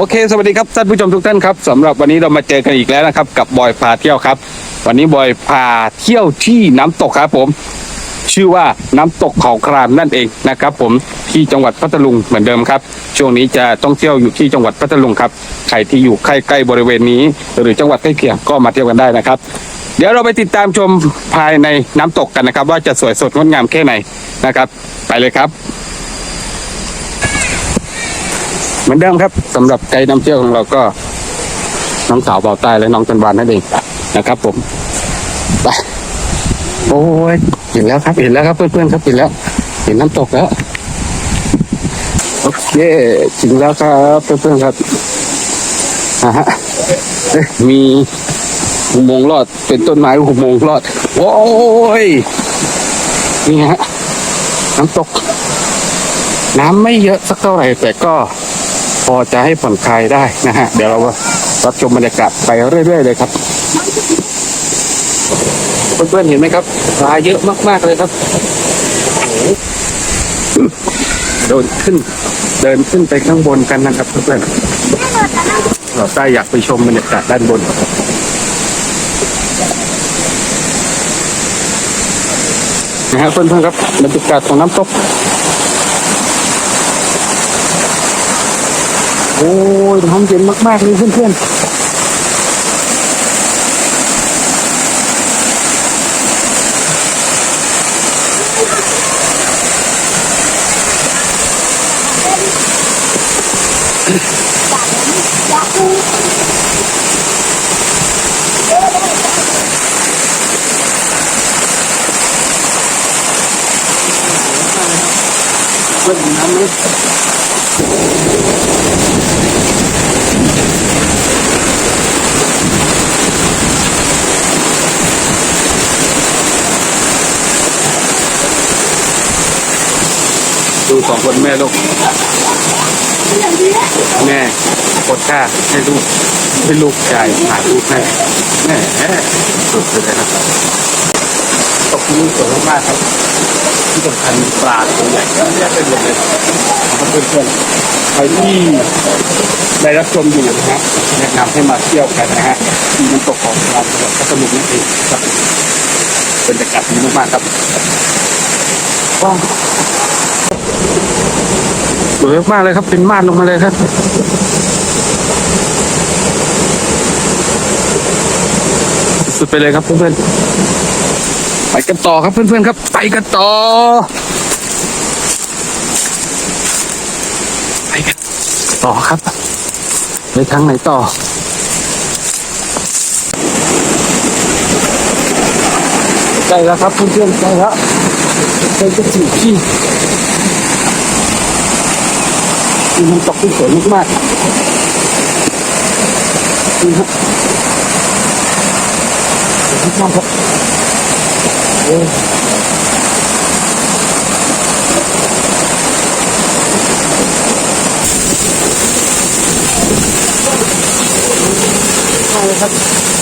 โอเค สวัสดีครับท่านผู้ชมทุกท่านครับสำหรับวันนี้เรามาเจอกันอีกแล้วนะครับ กับบอยพาเที่ยวครับ วันนี้บอยพาเที่ยวที่น้ำตกครับผม ชื่อว่าน้ำตกเขาครามนั่นเองนะครับ ผมที่จังหวัดพัทลุงเหมือนเดิมครับ ช่วงนี้จะต้องเที่ยวอยู่ที่จังหวัดพัทลุงครับใครที่อยู่ใกล้ๆบริเวณนี้ หรือจังหวัดใกล้เคียงก็มาเที่ยวกันได้นะครับ เดี๋ยวเราไปติดตามชมภายในน้ำตกกันนะครับ ว่าจะสวยสดงดงามแค่ไหนนะครับ ไปเลยครับ เหมือนเดิมครับสำหรับไกด์นำเที่ยวของเราก็ น้องสาวเบาใต้และน้องจันวานนั่นเองนะครับ ผมไปโอ้ยเห็นแล้วครับ เห็นแล้วครับเพื่อนๆครับเห็นแล้ว เห็นน้ำตกแล้วโอเคถึงแล้วครับเพื่อนๆครับฮะมีอุโมงค์รอดเป็นต้นไม้อุโมงค์รอด โอ้ยนี่ฮะน้ำตก น้ำไม่เยอะสักเท่าไหร่แต่ก็ อจะให้ผ่อนคลายได้นะฮะเดี๋ยวเรารับชมบรรยากาศไปเรื่อยๆเลยครับเพื่อนๆเห็นไหมครับปลาเยอะมากๆเลยครับโอ้โหเดินขึ้น เดินขึ้นไปข้างบนกันนะครับเพื่อนๆเราได้อยากไปชมบรรยากาศด้านบนนะฮะเพื่อนๆครับบรรยากาศของน้ำตก โอ้ยน้ำเย็นมากๆเลยเพื่อนๆเพื่อนน้ำไหม ดูสองคนแม่ลูก แม่กดค่าให้ลูกให้ลูกชายหาลูกให้แม่สุดเลยนะครับ ตกนี้สวยมากครับ ที่สำคัญปลาตัวใหญ่เยอะแยะไปหมดเลยนะครับเพื่อนๆใครที่ได้รับชมอยู่นะฮะแนะนำให้มาเที่ยวกันนะฮะที่น้ำตกของเราจังหวัดพัทลุงนั่นเองครับบรรยากาศดีมากๆครับว้าวสวยมากเลยครับ เป็นม่านลงมาเลยครับสุดไปเลยครับเพื่อนๆ ไปกันต่อครับเพื่อนๆครับ ไปกันต่อ ไปกันต่อครับไปทางไหนต่อใกล้แล้วครับเพื่อนๆใกล้แล้วใกล้จะถึงที่ที่มันตกที่สวยมากๆนี่ฮะสวยมากครับ ครับ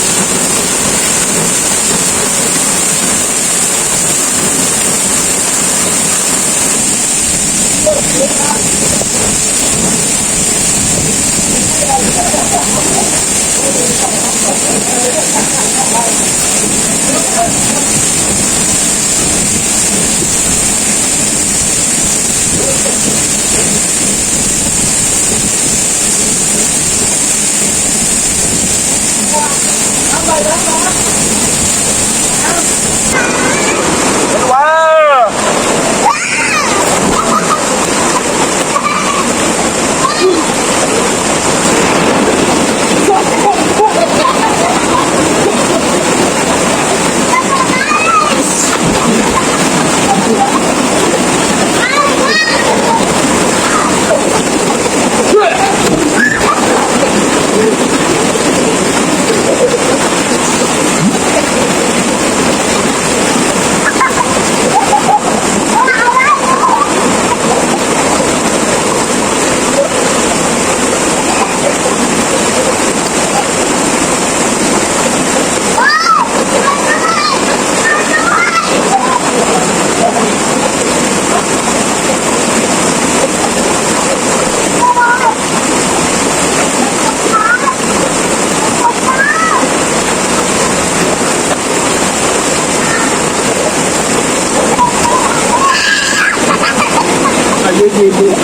ยืน